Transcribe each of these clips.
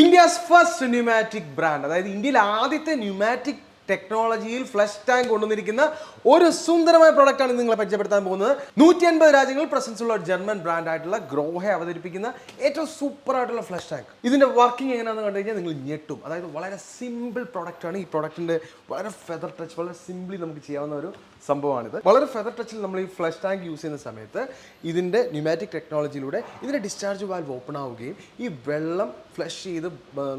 India's first pneumatic brand അതായത് ഇന്ത്യയിൽ ആദ്യത്തെ ന്യൂമാറ്റിക് ടെക്നോളജിയിൽ ഫ്ലഷ് ടാങ്ക് കൊണ്ടുവന്നിരിക്കുന്ന ഒരു സുന്ദരമായ പ്രൊഡക്റ്റാണ് നിങ്ങളെ പരിചയപ്പെടുത്താൻ പോകുന്നത്. നൂറ്റി അൻപത് രാജ്യങ്ങളിൽ പ്രസൻസ് ഉള്ള ജർമ്മൻ ബ്രാൻഡ് ആയിട്ടുള്ള ഗ്രോഹെ അവതരിപ്പിക്കുന്ന ഏറ്റവും സൂപ്പർ ആയിട്ടുള്ള ഫ്ലഷ് ടാങ്ക് ഇതിന്റെ വർക്കിംഗ് എങ്ങനെയാണെന്ന് കണ്ടു കഴിഞ്ഞാൽ നിങ്ങൾ ഞെട്ടും. അതായത് വളരെ സിമ്പിൾ പ്രോഡക്റ്റ് ആണ്. ഈ പ്രൊഡക്റ്റിന്റെ വളരെ ഫെദർ ടച്ച് വളരെ സിംപ്ലി നമുക്ക് ചെയ്യാവുന്ന ഒരു സംഭവമാണിത്. വളരെ ഫെദർ ടച്ചിൽ നമ്മൾ ഈ ഫ്ലഷ് ടാങ്ക് യൂസ് ചെയ്യുന്ന സമയത്ത് ഇതിന്റെ ന്യൂമാറ്റിക് ടെക്നോളജിയിലൂടെ ഇതിന്റെ ഡിസ്ചാർജ് വാൽവ് ഓപ്പൺ ആവുകയും ഈ വെള്ളം ഫ്ലഷ് ചെയ്ത്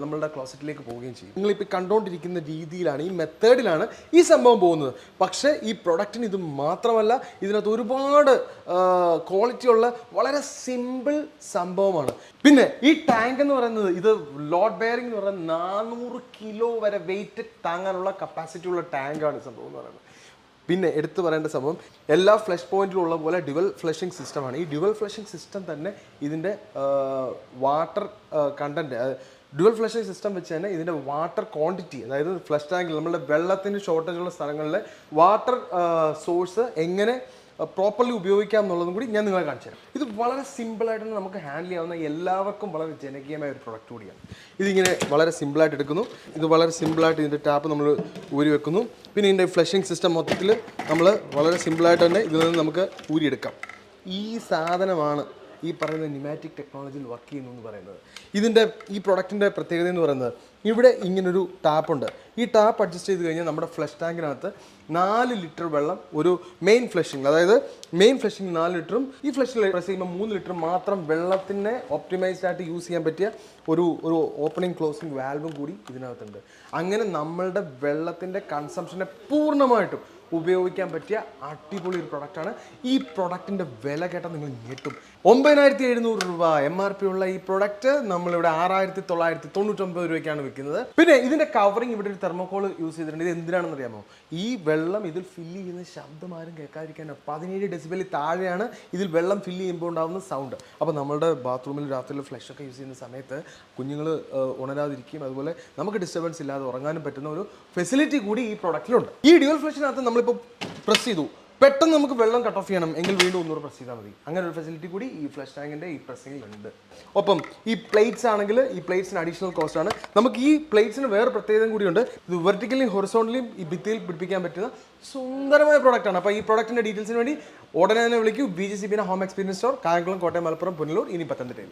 നമ്മളുടെ ക്ലോസറ്റിലേക്ക് പോവുകയും ചെയ്യും. നിങ്ങളിപ്പോൾ കണ്ടുകൊണ്ടിരിക്കുന്ന രീതിയിലാണ് ഈ മെത്തേഡിലാണ് ഈ സംഭവം പോകുന്നത്. പക്ഷേ ഈ പ്രൊഡക്റ്റിന് ഇത് മാത്രമല്ല ഇതിനകത്ത് ഒരുപാട് ക്വാളിറ്റി ഉള്ള വളരെ സിമ്പിൾ സംഭവമാണ്. പിന്നെ ഈ ടാങ്ക് എന്ന് പറയുന്നത് ഇത് ലോഡ് ബെയറിംഗ് എന്ന് പറയുന്നത് നാനൂറ് കിലോ വരെ വെയിറ്റ് താങ്ങാനുള്ള കപ്പാസിറ്റി ഉള്ള ടാങ്കാണ് ഈ സംഭവം എന്ന് പറയുന്നത്. പിന്നെ എടുത്തു പറയേണ്ട സംഭവം എല്ലാ ഫ്ലഷ് പോയിന്റിലും ഉള്ള പോലെ ഡ്യുവൽ ഫ്ലഷിംഗ് സിസ്റ്റമാണ് ഈ ഡ്യുവൽ ഫ്ലഷിംഗ് സിസ്റ്റം തന്നെ ഇതിന്റെ water content dual flushing system വെച്ച് തന്നെ ഇതിന്റെ വാട്ടർ ക്വാണ്ടിറ്റി അതായത് ഫ്ലഷ് ടാങ്കിൽ നമ്മുടെ വെള്ളത്തിന് ഷോർട്ടേജ് ഉള്ള സ്ഥലങ്ങളിൽ വാട്ടർ സോഴ്സ് എങ്ങനെ പ്രോപ്പർലി ഉപയോഗിക്കാം എന്നുള്ളതും കൂടി ഞാൻ നിങ്ങളെ കാണിച്ചു തരാം. ഇത് വളരെ സിമ്പിളായിട്ട് നമുക്ക് ഹാൻഡിൽ ചെയ്യാവുന്ന എല്ലാവർക്കും വളരെ ജനകീയമായ ഒരു പ്രൊഡക്റ്റ് കൂടിയാണ്. ഇതിങ്ങനെ വളരെ സിമ്പിളായിട്ട് എടുക്കുന്നു. ഇത് വളരെ സിമ്പിളായിട്ട് ഇതിന്റെ ടാപ്പ് നമ്മൾ ഊരി വെക്കുന്നു. പിന്നെ ഇതിന്റെ ഫ്ലഷിംഗ് സിസ്റ്റം മൊത്തത്തിൽ നമ്മൾ വളരെ സിമ്പിളായിട്ട് തന്നെ ഇതിൽ നിന്ന് നമുക്ക് ഊരിയെടുക്കാം. ഈ സാധനമാണ് ഈ പറയുന്ന നിമാറ്റിക് ടെക്നോളജിയിൽ വർക്ക് ചെയ്യുന്നു എന്ന് പറയുന്നത്. ഇതിന്റെ ഈ പ്രൊഡക്റ്റിന്റെ പ്രത്യേകത എന്ന് പറയുന്നത് ഇവിടെ ഇങ്ങനൊരു ടാപ്പുണ്ട് ഈ ടാപ്പ് അഡ്ജസ്റ്റ് ചെയ്ത് കഴിഞ്ഞാൽ നമ്മുടെ ഫ്ലഷ് ടാങ്കിനകത്ത് നാല് ലിറ്റർ വെള്ളം ഒരു മെയിൻ ഫ്ലഷിംഗ് അതായത് മെയിൻ ഫ്ലഷിംഗ് നാല് ലിറ്ററും ഈ ഫ്ലഷിൽ പ്രസ് ചെയ്യുമ്പോൾ മൂന്ന് ലിറ്റർ മാത്രം വെള്ളത്തിനെ ഒപ്റ്റിമൈസ്ഡ് ആയിട്ട് യൂസ് ചെയ്യാൻ പറ്റിയ ഒരു ഒരു ഓപ്പണിംഗ് ക്ലോസിംഗ് വാൽവും കൂടി ഇതിനകത്തുണ്ട്. അങ്ങനെ നമ്മളുടെ വെള്ളത്തിന്റെ കൺസംഷനെ പൂർണമായിട്ടും ഉപയോഗിക്കാൻ പറ്റിയ അടിപൊളി ഒരു പ്രൊഡക്റ്റാണ് ഈ പ്രൊഡക്റ്റിന്റെ വില കേട്ടാൽ നിങ്ങൾ ഞെട്ടും. ഒമ്പതിനായിരത്തി എഴുന്നൂറ് രൂപ എം ആർ പി ഉള്ള ഈ പ്രൊഡക്റ്റ് നമ്മളിവിടെ ആറായിരത്തി തൊള്ളായിരത്തി തൊണ്ണൂറ്റൊമ്പത് രൂപയ്ക്കാണ് വിൽക്കുന്നത്. പിന്നെ ഇതിന്റെ കവറിംഗ് ഇവിടെ ഒരു തെർമോക്കോൾ യൂസ് ചെയ്തിട്ടുണ്ട്. ഇത് എന്തിനാണെന്ന് അറിയാമോ ഈ വെള്ളം ഇതിൽ ഫില്ല് ചെയ്യുന്ന ശബ്ദം ആരും കേൾക്കാതിരിക്കാനോ പതിനേഴ് ഡെസിബലിൽ താഴെയാണ് ഇതിൽ വെള്ളം ഫില്ല് ചെയ്യുമ്പോൾ ഉണ്ടാകുന്ന സൗണ്ട് അപ്പോൾ നമ്മുടെ ബാത്റൂമിൽ രാത്രിയിൽ ഫ്ലഷ് ഒക്കെ യൂസ് ചെയ്യുന്ന സമയത്ത് കുഞ്ഞുങ്ങൾ ഉണരാതിരിക്കുകയും അതുപോലെ നമുക്ക് ഡിസ്റ്റർബൻസ് ഇല്ലാതെ ഉറങ്ങാനും പറ്റുന്ന ഒരു ഫെസിലിറ്റി കൂടി ഈ പ്രൊഡക്റ്റിലുണ്ട് ഈ ഡ്യുവൽ ഫ്ലഷിനകത്ത് നമ്മളിപ്പോൾ പ്രസ് ചെയ്തു. പെട്ടെന്ന് നമുക്ക് വെള്ളം കട്ട് ഓഫ് ചെയ്യണം. എങ്കിൽ വീണ്ടും ഒന്നുകൂടെ പ്രസ് ചെയ്താൽ മതി. അങ്ങനെ ഒരു ഫെസിലിറ്റി കൂടി ഈ ഫ്ലഷ് ടാങ്കിന്റെ ഈ പ്രസ്സിങ്ങിൽ ഉണ്ട്. ഒപ്പം ഈ പ്ലേറ്റ്സ് ആണെങ്കിൽ ഈ പ്ലേറ്റ്സിന് അഡീഷണൽ കോസ്റ്റ് ആണ്. നമുക്ക് ഈ പ്ലേറ്റ്സിന് വേറെ പ്രത്യേകതയും കൂടിയുണ്ട്. ഇത് വെർട്ടിക്കലി ഹൊറിസോണ്ടലിയും ഈ ഭിത്തിയിൽ പിടിപ്പിക്കാൻ പറ്റുന്ന സുന്ദരമായ പ്രോഡക്റ്റ് ആണ്. അപ്പോൾ ഈ പ്രോഡക്റ്റിന്റെ ഡീറ്റെയിൽസിന് വേണ്ടി ഉടനെ തന്നെ വിളിക്കൂ. B G C ബിന്റെ home experience store Kayamkulam Kottayam Malappuram Punalur ഇനി പത്തനംതിട്ടയിൽ.